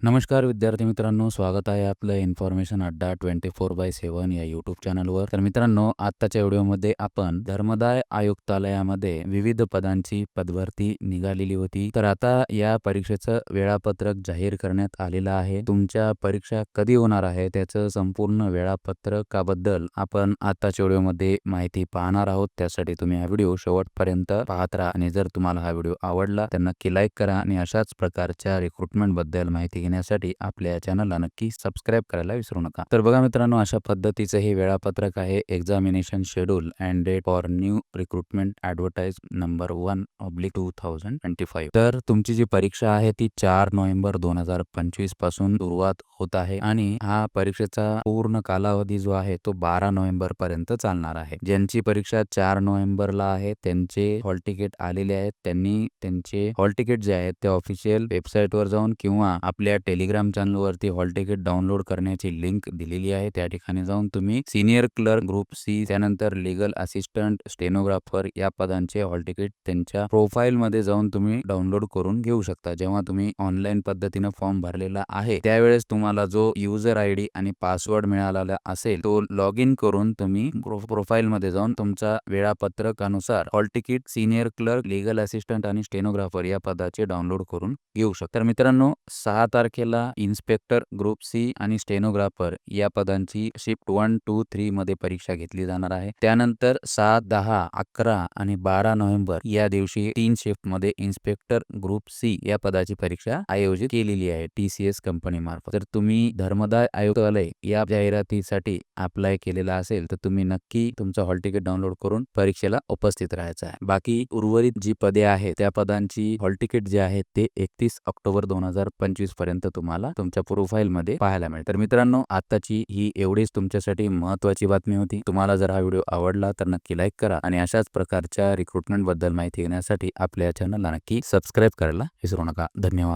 नमस्कार विद्यार्थी मित्रांनो स्वागत आहे आपलं इन्फॉर्मेशन अड्डा ट्वेंटी फोर बाय सेवन या युट्यूब चॅनलवर तर मित्रांनो आत्ताच्या व्हिडिओमध्ये आपण धर्मदाय आयुक्तालयामध्ये विविध पदांची पदभरती निघालेली होती. तर आता या परीक्षेचं वेळापत्रक जाहीर करण्यात आलेलं आहे. तुमच्या परीक्षा कधी होणार आहे? त्याचं संपूर्ण वेळापत्रकाबद्दल आपण आत्ताच्या व्हिडिओमध्ये माहिती पाहणार आहोत. त्यासाठी तुम्ही हा व्हिडिओ शेवटपर्यंत पाहत राहा. आणि जर तुम्हाला हा व्हिडिओ आवडला तर नक्की लाईक करा. आणि अशाच प्रकारच्या रिक्रुटमेंटबद्दल माहिती घेण्यासाठी आपल्या चॅनलला नक्की सबस्क्राईब करायला विसरू नका. तर बघा मित्रांनो अशा पद्धतीचं हे वेळापत्रक आहे examination schedule and date for new recruitment advertise number one oblique two thousand twenty five तर तुमची जी परीक्षा आहे ती चार नोव्हेंबर दोन हजार पंचवीसपासून सुरुवात होत आहे आणि हा परीक्षेचा पूर्ण कालावधी जो आहे तो बारा नोव्हेंबर पर्यंत चालणार आहे. ज्यांची परीक्षा चार नोव्हेंबरला आहे त्यांचे हॉल तिकीट आलेले आहेत. त्यांनी त्यांचे हॉल तिकीट जे आहेत ते ऑफिशियल वेबसाईटवर जाऊन किंवा आपल्या टेलिग्राम चॅनलवरती हॉल तिकीट डाउनलोड करण्याची लिंक दिलेली आहे. त्या ठिकाणी जाऊन तुम्ही सिनियर क्लर्क ग्रुप सी त्यानंतर लिगल असिस्टंट स्टेनोग्राफर या पदांचे हॉल तिकीट त्यांच्या प्रोफाईल मध्ये जाऊन तुम्ही डाउनलोड करून घेऊ शकता. जेव्हा तुम्ही ऑनलाईन पद्धतीनं फॉर्म भरलेला आहे त्यावेळेस तुम्हाला जो युजर आय डी आणि पासवर्ड मिळालेला असेल तो लॉग इन करून तुम्ही प्रोफाईल मध्ये जाऊन तुमचा वेळापत्रकानुसार hall ticket senior clerk legal assistant आणि स्टेनोग्राफर या पदाचे डाउनलोड करून घेऊ शकता. तर मित्रांनो सहा तारखेला इन्स्पेक्टर ग्रुप सी आणि स्टेनोग्राफर या पदांची शिफ्ट वन टू थ्री मध्ये परीक्षा घेतली जाणार आहे. त्यानंतर सात दहा अकरा आणि बारा नोव्हेंबर या दिवशी तीन शिफ्टमध्ये इन्स्पेक्टर ग्रुप सी या पदाची परीक्षा आयोजित केलेली आहे टीसीएस कंपनी मार्फत. तर तुम्ही धर्मदाय आयुक्तालय या जाहिरातीसाठी अप्लाय केलेला असेल तर तुम्ही नक्की तुमचं हॉल तिकीट डाउनलोड करून परीक्षेला उपस्थित राहायचं आहे. बाकी उर्वरित जी पदे आहेत त्या पदांची हॉल तिकीट जे आहेत ते एकतीस ऑक्टोबर दोन हजार पंचवीसपर्यंत तुम्हाला तुमच्या प्रोफाईल मध्ये पाहायला मिळेल. तर मित्रांनो आताची ही एवढीच तुमच्यासाठी महत्वाची बातमी होती. तुम्हाला जर हा व्हिडिओ आवडला तर नक्की लाईक करा आणि अशाच प्रकारच्या रिक्रुटमेंटबद्दल माहिती घेण्यासाठी आपल्या चॅनलला नक्की सबस्क्राईब करायला विसरू नका. धन्यवाद.